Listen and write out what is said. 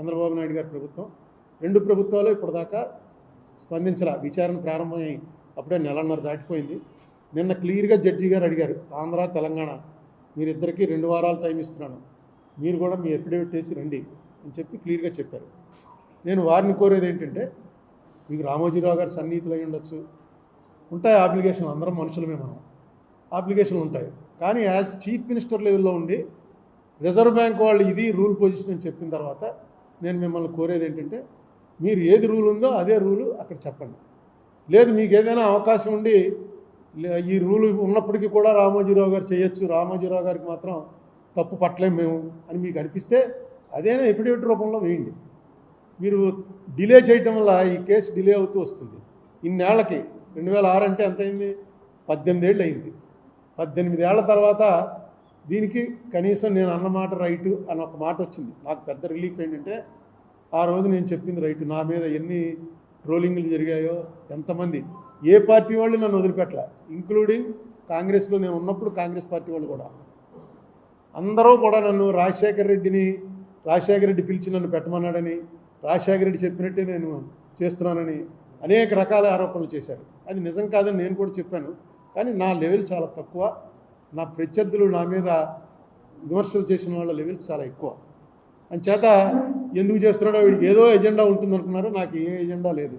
చంద్రబాబు నాయుడు గారి ప్రభుత్వం. రెండు ప్రభుత్వాలు ఇప్పటిదాకా స్పందించాల. విచారణ ప్రారంభమై అప్పుడే నెలన్నర దాటిపోయింది. నిన్న క్లియర్గా జడ్జి గారు అడిగారు ఆంధ్ర తెలంగాణ మీరిద్దరికీ రెండు వారాలు టైం ఇస్తున్నాను. మీరు కూడా మీ అఫిడవిట్ వేసి రండి అని చెప్పి క్లియర్గా చెప్పారు. నేను వారిని కోరేది ఏంటంటే మీకు రామోజీరావు గారు సన్నిహితులు అయి ఉండొచ్చు. ఉంటాయి అప్లికేషన్లు అందరం మనుషులమే మనం. అప్లికేషన్లు ఉంటాయి. కానీ యాజ్ చీఫ్ మినిస్టర్ లెవెల్లో ఉండి రిజర్వ్ బ్యాంక్ వాళ్ళు ఇది రూల్ పొజిషన్ అని చెప్పిన తర్వాత నేను మిమ్మల్ని కోరేది ఏంటంటే మీరు ఏది రూల్ ఉందో అదే రూలు అక్కడ చెప్పండి. లేదు మీకు ఏదైనా అవకాశం ఉండి ఈ రూలు ఉన్నప్పటికీ కూడా రామోజీరావు గారు చేయొచ్చు. రామోజీరావు గారికి మాత్రం తప్పు పట్టలేము మేము అని మీకు అనిపిస్తే అదేనా ఎఫిడేవిట్ రూపంలో వేయండి. మీరు డిలే చేయటం వల్ల ఈ కేసు డిలే అవుతూ వస్తుంది. ఇన్నేళ్ళకి రెండు వేల ఆరు అంటే ఎంత అయింది పద్దెనిమిది ఏళ్ళు అయింది. పద్దెనిమిది ఏళ్ళ తర్వాత దీనికి కనీసం నేను అన్నమాట రైటు అని ఒక మాట వచ్చింది. నాకు పెద్ద రిలీఫ్ ఏంటంటే ఆ రోజు నేను చెప్పింది రైటు నా మీద ఎన్ని ట్రోలింగ్లు జరిగాయో ఎంతమంది. ఏ పార్టీ వాళ్ళు నన్ను వదిలిపెట్టలే. ఇంక్లూడింగ్ కాంగ్రెస్లో నేను ఉన్నప్పుడు కాంగ్రెస్ పార్టీ వాళ్ళు కూడా. అందరూ కూడా నన్ను రాజశేఖర రెడ్డిని రాజశేఖర రెడ్డి పిలిచి నన్ను పెట్టమన్నాడని రాజశేఖర రెడ్డి చెప్పినట్టే నేను చేస్తున్నానని అనేక రకాల ఆరోపణలు చేశారు. అది నిజం కాదని నేను కూడా చెప్పాను. కానీ నా లెవెల్ చాలా తక్కువ. నా ప్రత్యర్థులు నా మీద విమర్శలు చేసిన వాళ్ళ లెవెల్స్ చాలా ఎక్కువ. అంచేత ఎందుకు చేస్తున్నాడో వీడికి ఏదో ఎజెండా ఉంటుంది అనుకున్నారు నాకు ఏ ఎజెండా లేదు.